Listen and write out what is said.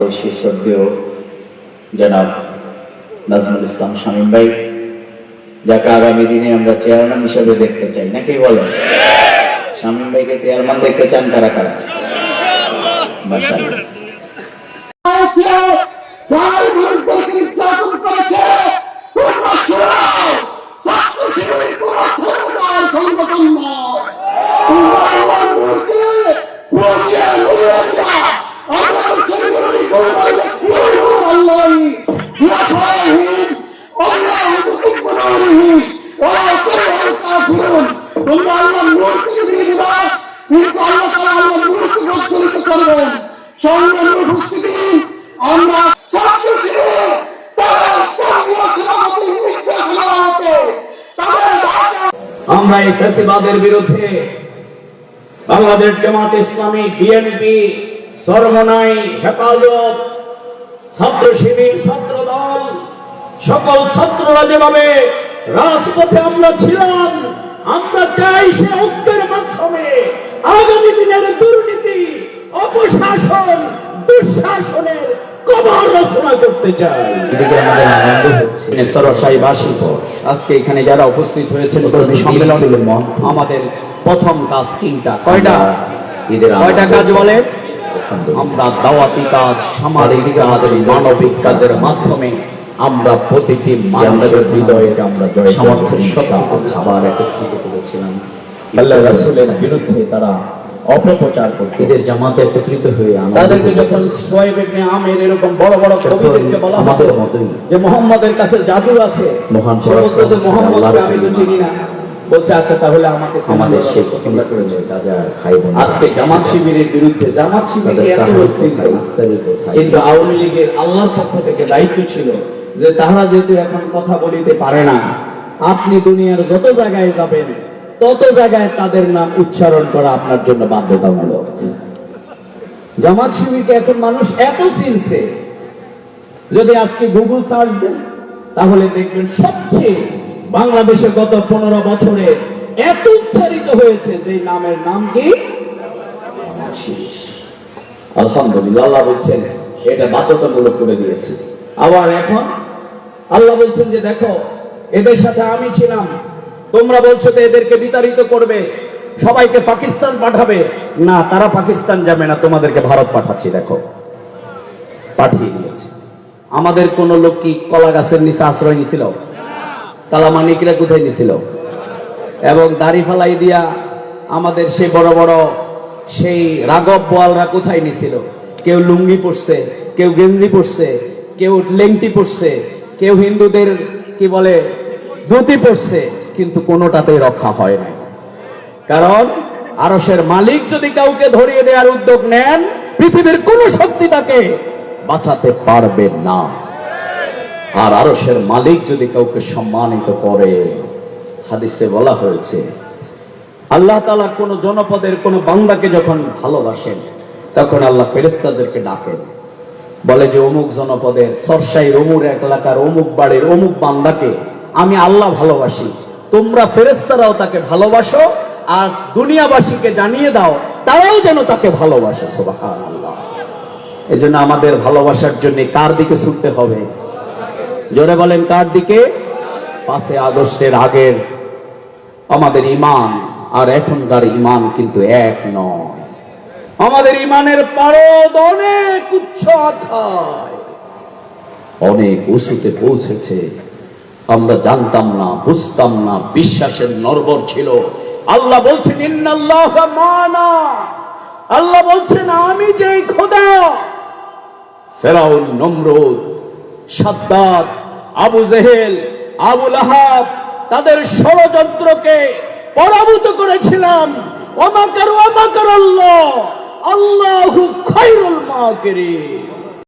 শীর্ষদেও জনাব নাজমুল ইসলাম শামীম ভাই, যাকে আগামী দিনে আমরা চেয়ারম্যান হিসেবে দেখতে চাই। নাকি বলেন? শামীম ভাইকে চেয়ারম্যান দেখতে চান কারা কারা? হয়েছে আমরা এই ফেসিবাদের বিরুদ্ধে বাংলাদেশ জামাত ইসলামী বিএনপি সর্বনাই হেফাজত। ছাত্র শিবির ছাত্র দল সকল ছাত্ররা যেভাবে রাজপথে আমরা ছিলাম আমরা চাই সে ঐক্যের মাধ্যমে আগামী দিনের দুর্নীতি অপশাসন দুঃশাসনের কবর রচনা করতে চাই। সরসাইবাসী আজকে এখানে যারা উপস্থিত হয়েছেন সম্মেলন আমাদের প্রথম কাজ তিনটা। কয়টা? কয়টা কাজ বলে। আমরা দাওয়াতি কাজ সামাজিক কাজ মানবিক কাজের মাধ্যমে আমরা প্রতিটি মানুষের হৃদয়ে আমরা জয় সমর্থন সত্য খাবার একত্রিত করেছিলাম। আল্লাহ রাসূলের বিরুদ্ধে তারা অপপ্রচার করতে ঈদের জামাতে একত্রিত হয়ে তাদেরকে যখন সোয়েব ইবনে আমির এরকম বড় বড় কবিদেরকে বলা আমাদের মতোই যে মোহাম্মদের কাছে জাদু আছে মহান মোহাম্মদকে আমি তো চিনি না। বলছে আচ্ছা তাহলে আমাকে আমাদের আজকে জামাত শিবিরের বিরুদ্ধে জামাত এত কিন্তু আওয়ামী লীগের আল্লাহর পক্ষ থেকে দায়িত্ব ছিল যে তারা যেহেতু এখন কথা বলিতে পারে না আপনি দুনিয়ার যত জায়গায় যাবেন তত জায়গায় তাদের নাম উচ্চারণ করা আপনার জন্য বাধ্যতামূলক। জামাত শিবিরকে এখন মানুষ এত চিনছে। যদি আজকে গুগল সার্চ দেন তাহলে দেখবেন সবচেয়ে বাংলাদেশে গত পনেরো বছরে এত উচ্চারিত হয়েছে যে নামের নাম কি? আলহামদুলিল্লাহ, আল্লাহ বলছেন, এটা বাধ্যতামূলক করে দিয়েছে। আবার এখন আল্লাহ বলছেন যে, দেখো, এদের সাথে আমি ছিলাম। তোমরা বলছো যে এদেরকে বিতাড়িত করবে, সবাইকে পাকিস্তান পাঠাবে। না, তারা পাকিস্তান যাবে না, তোমাদেরকে ভারত পাঠাচ্ছি, দেখো। পাঠিয়ে দিয়েছে। আমাদের কোন লোক কি কলা গাছের নিচে আশ্রয় নিছিল কালামানিকরা কোথায় নিছিল এবং দাড়ি ফালাই দিয়া আমাদের সেই বড় বড় সেই রাগব বোয়ালরা কোথায় নিছিল। কেউ লুঙ্গি পরছে, কেউ গেঞ্জি পরছে, কেউ লেংটি পরছে, কেউ হিন্দুদের কি বলে, ধুতি পরছে, কিন্তু কোনোটাতেই রক্ষা হয় না কারণ আরসের মালিক যদি কাউকে ধরিয়ে দেওয়ার উদ্যোগ নেন, পৃথিবীর কোন শক্তি তাকে বাঁচাতে পারবে না। আর আরসের মালিক যদি কাউকে সম্মানিত করে, হাদিসে বলা হয়েছে, আল্লাহ তালা কোন জনপদের, কোন বান্দাকে যখন ভালোবাসেন, তখন আল্লাহ ফেরেস্তাদেরকে ডাকেন। বলে যে, অমুক জনপদের, সরসাই অমুর, এক এলাকার অমুক বাড়ির অমুক বান্দাকে আমি আল্লাহ ভালোবাসি। তোমরা ফেরেস্তারাও তাকে ভালোবাসো, আর দুনিয়াবাসীকে জানিয়ে দাও, তারাও যেন তাকে ভালোবাসে। সোবাহান আল্লাহ এই আমাদের ভালোবাসার জন্য কার দিকে ছুটতে হবে? জোরে বলেন, কার দিকে? পাঁচে আগস্টের আগের আমাদের ইমান আর এখনকার ইমান কিন্তু এক নয়। আমাদের ইমানের পারদ অনেক উচ্চ অনেক উঁচুতে পৌঁছেছে। আমরা জানতাম না, বুঝতাম না, বিশ্বাসের নর্বর ছিল। আল্লাহ বলছেন আল্লাহ বলছেন, আমি যেই খোদা। ফেরাউন, নমরুদ সাদ্দাত আবু জেহেল আবুল আহাব তাদের ষড়যন্ত্রকে পরাভূত করেছিলাম। অমাকার অমাকার আল্লাহ আল্লাহ খৈরুল মাকিরিন।